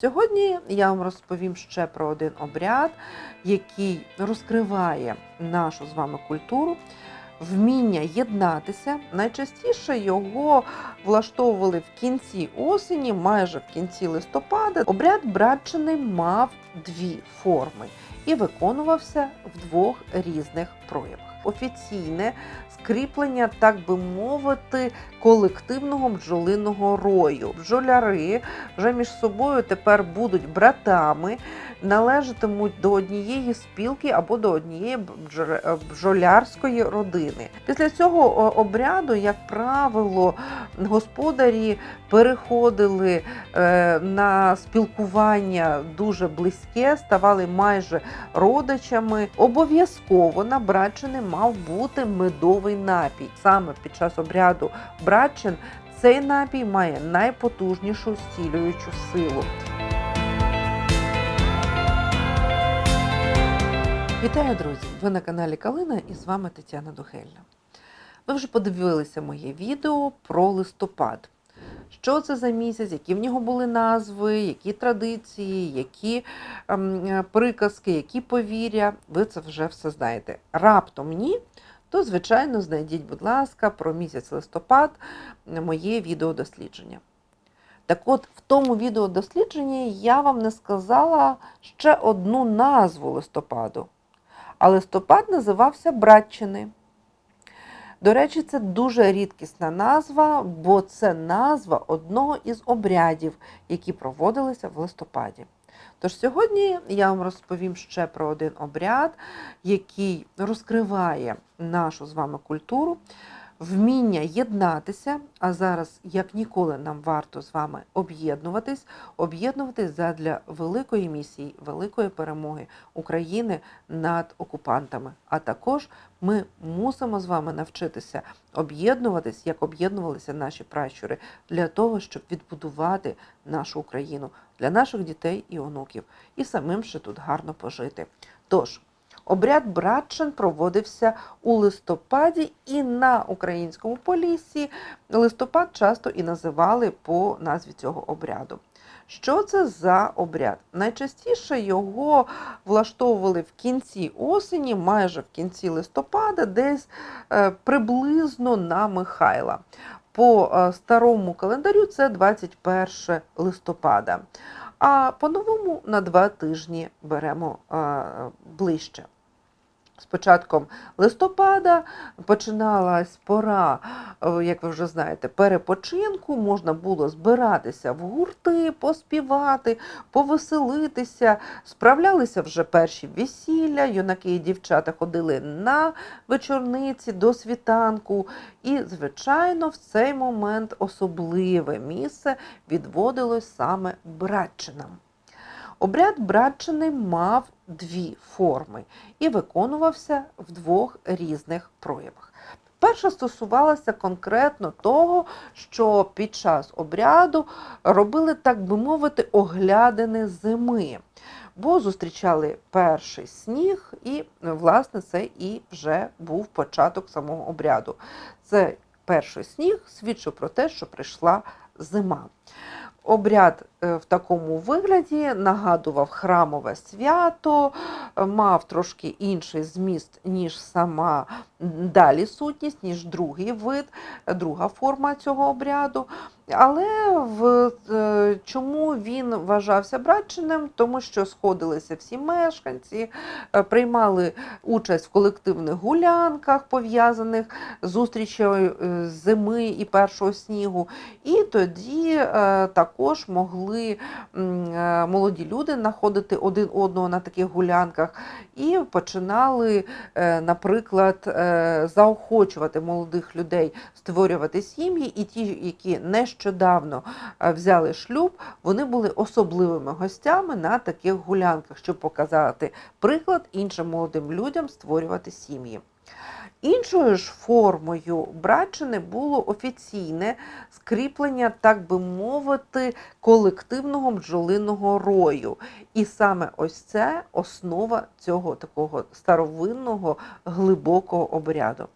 Сьогодні я вам розповім ще про один обряд, який розкриває нашу з вами культуру, вміння єднатися. Найчастіше його влаштовували в кінці осені, майже в кінці листопада. Обряд братчини мав дві форми і виконувався в двох різних проявах. Офіційне скріплення, так би мовити, колективного бджолиного рою. Бджоляри вже між собою тепер будуть братами, належатимуть до однієї спілки або до однієї е, бджолярської родини. Після цього обряду, як правило, господарі переходили е, на спілкування дуже близьке, ставали майже родичами. Обов'язково на братчини мав бути медовий напій. Саме під час обряду братчин цей напій має найпотужнішу зцілюючу силу. Вітаю, друзі! Ви на каналі Калина і з вами Тетяна Духельна. Ви вже подивилися моє відео про листопад. Що це за місяць, які в нього були назви, які традиції, які ем, е, приказки, які повір'я. Ви це вже все знаєте. Раптом ні, то, звичайно, знайдіть, будь ласка, про місяць листопад моє відеодослідження. Так от, в тому відеодослідженні я вам не сказала ще одну назву листопаду. А листопад називався Братчини. До речі, це дуже рідкісна назва, бо це назва одного із обрядів, які проводилися в листопаді. Тож сьогодні я вам розповім ще про один обряд, який розкриває нашу з вами культуру, вміння єднатися, а зараз, як ніколи, нам варто з вами об'єднуватись, об'єднуватись задля великої місії, великої перемоги України над окупантами. А також ми мусимо з вами навчитися об'єднуватись, як об'єднувалися наші пращури, для того, щоб відбудувати нашу Україну для наших дітей і онуків, і самим ще тут гарно пожити. Тож, обряд братчин проводився у листопаді, і на українському поліссі листопад часто і називали по назві цього обряду. Що це за обряд? Найчастіше його влаштовували в кінці осені, майже в кінці листопада, десь е, приблизно на Михайла. По е, старому календарю це 21 листопада. А по-новому на два тижні беремо е, ближче. З початком листопада починалась пора, е, як ви вже знаєте, перепочинку. Можна було збиратися в гурти, поспівати, повеселитися. Справлялися вже перші весілля, юнаки і дівчата ходили на вечорниці до світанку. І, звичайно, в цей момент особливе місце відводилось саме братчинам. Обряд братчини мав дві форми і виконувався в двох різних проявах. Перша стосувалася конкретно того, що під час обряду робили, так би мовити, оглядини зими, бо зустрічали перший сніг, і, власне, це і вже був початок самого обряду. Це перший сніг свідчив про те, що прийшла зима. Обряд е, в такому вигляді нагадував храмове свято, е, мав трошки інший зміст, ніж сама далі сутність, ніж другий вид, друга форма цього обряду. Але в, е, чому він вважався братчиним? Тому що сходилися всі мешканці, е, приймали участь в колективних гулянках, пов'язаних з зустрічею е, зими і першого снігу. І тоді також могли молоді люди знаходити один одного на таких гулянках і починали, наприклад, заохочувати молодих людей створювати сім'ї, і ті, які нещодавно е, взяли шлюб, вони були особливими гостями на таких гулянках, щоб показати приклад іншим молодим людям створювати сім'ї. Іншою ж формою братчини було офіційне скріплення, так би мовити, колективного бджолиного рою. І саме ось це основа цього такого старовинного глибокого обряду.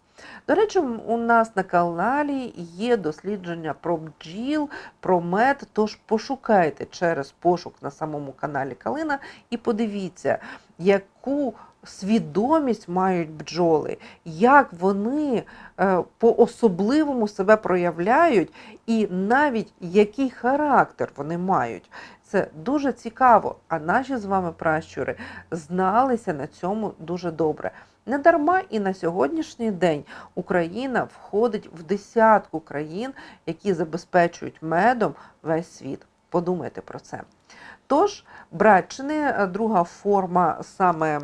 До речі, у нас на каналі є дослідження про бджіл, про мед. Тож пошукайте через пошук на самому каналі Калина і подивіться, яку свідомість мають бджоли, як вони е, по-особливому себе проявляють, і навіть який характер вони мають. Це дуже цікаво. А наші з вами пращури зналися на цьому дуже добре. Не дарма і на сьогоднішній день Україна входить в десятку країн, які забезпечують медом весь світ. Подумайте про це. Тож, братчини, е, друга форма саме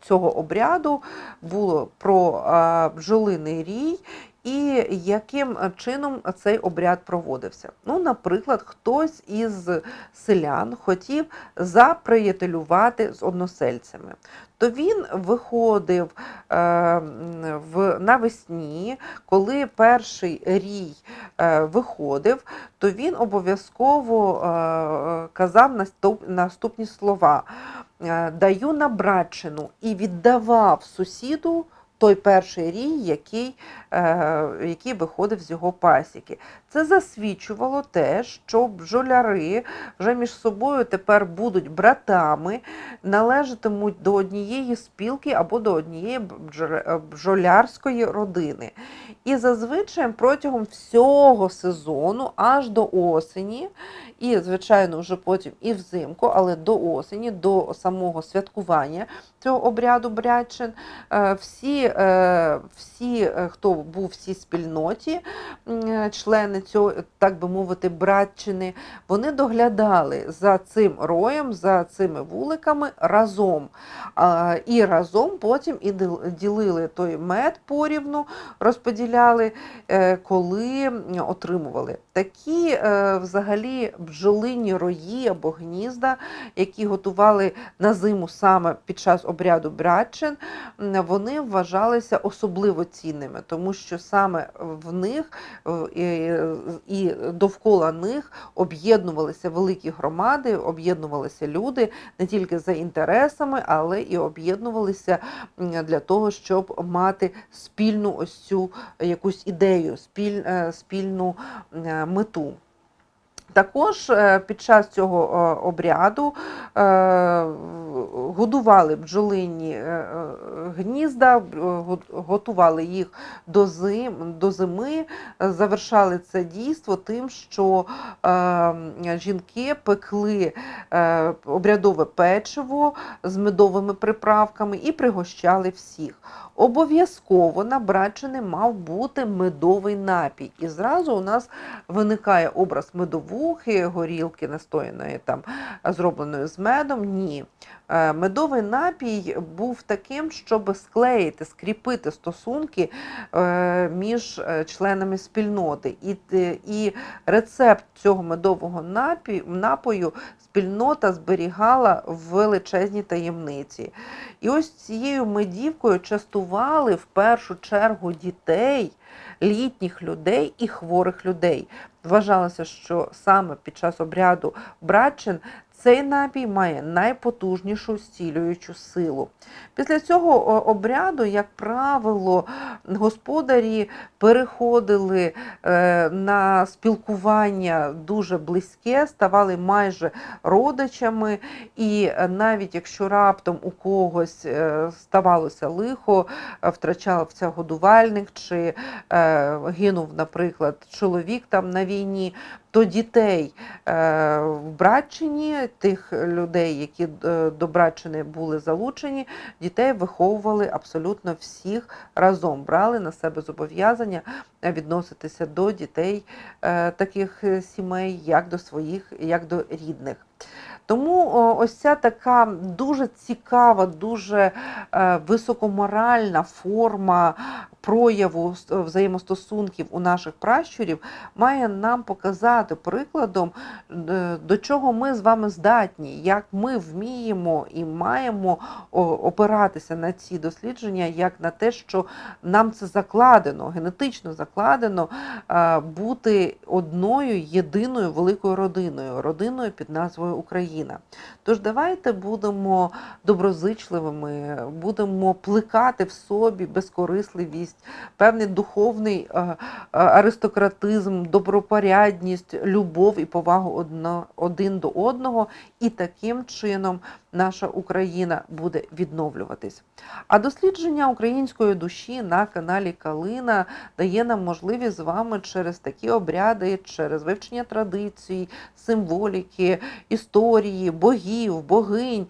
цього обряду було про е, бджолиний рій. І яким чином цей обряд проводився? Ну, наприклад, хтось із селян хотів заприятелювати з односельцями, то він виходив е, в навесні, коли перший рій е, виходив, то він обов'язково е, казав наступ, наступні слова: е, даю на братчину і віддавав сусіду. Той перший рій, який, е, який виходив з його пасіки. Це засвідчувало те, що бджоляри вже між собою тепер будуть братами, належатимуть до однієї спілки або до однієї бджоля- е, родини. І зазвичай протягом всього сезону, аж до осені, і, звичайно, вже потім і взимку, але до осені, до самого святкування цього обряду брячин, е, всі, е, всі, хто був в цій спільноті, м, е, члени цього, так би мовити, братчини, вони доглядали за цим роєм, за цими вуликами разом. І разом потім і ділили той мед порівну, розподіляли, е, коли отримували. Такі е, взагалі бджолині рої або гнізда, які готували на зиму саме під час обряду братчин, вони вважалися особливо цінними, тому що саме в них і, довкола них об'єднувалися великі громади, об'єднувалися люди не тільки за інтересами, але і об'єднувалися для того, щоб мати спільну ось цю якусь ідею, е, спільну е, мету. Також е, під час цього е, обряду е, годували бджолині гнізда, готували їх до, зим, до зими, завершали це дійство тим, що жінки пекли обрядове печиво з медовими приправками і пригощали всіх. Обов'язково на братчини мав бути медовий напій. І зразу у нас виникає образ медовухи, горілки настояної там, зробленої з медом. Ні. Е, Медовий напій був таким, щоб склеїти, скріпити стосунки е, між е, членами спільноти. І, і рецепт цього медового напою спільнота зберігала в величезній таємниці. І ось цією медівкою частували в першу чергу дітей, літніх людей і хворих людей. Вважалося, що саме під час обряду братчин цей напій має найпотужнішу зцілюючу силу. Після цього обряду, як правило, господарі переходили е, на спілкування дуже близьке, ставали майже родичами, і е, навіть якщо раптом у когось е, ставалося лихо, втрачався годувальник чи гинув, наприклад, чоловік там на війні, то дітей е, в Братчині, тих людей, які е, до Братчини були залучені, дітей виховували абсолютно всіх разом, брали на себе зобов'язання відноситися до дітей е, таких сімей, як до своїх, як до рідних. Тому ось ця така дуже цікава, дуже високоморальна форма прояву взаємостосунків у наших пращурів має нам показати прикладом, е, до чого ми з вами здатні, як ми вміємо і маємо опиратися на ці дослідження, як на те, що нам це закладено, генетично закладено е, бути одною єдиною великою родиною, родиною під назвою Україна. Тож давайте будемо доброзичливими, будемо плекати в собі безкорисливість, певний духовний е, е, аристократизм, добропорядність, любов і повагу один до одного, і таким чином наша Україна буде відновлюватись. А дослідження української душі на каналі Калина дає нам можливість з вами через такі обряди, через вивчення традицій, символіки, історії, богів, богинь.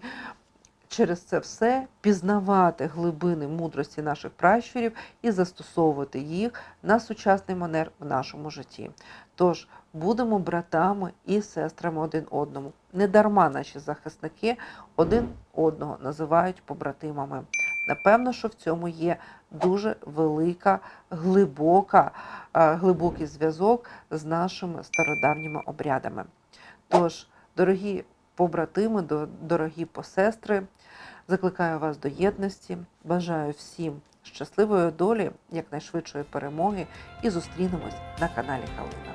Через це все пізнавати глибини мудрості наших пращурів і застосовувати їх на сучасний манер в нашому житті. Тож будемо братами і сестрами один одному. Недарма наші захисники один одного називають побратимами. Напевно, що в цьому є дуже велика, глибока, е, глибокий зв'язок з нашими стародавніми обрядами. Тож, дорогі побратими, до- дорогі посестри, закликаю вас до єдності, бажаю всім щасливої долі, якнайшвидшої перемоги. І зустрінемось на каналі Калина.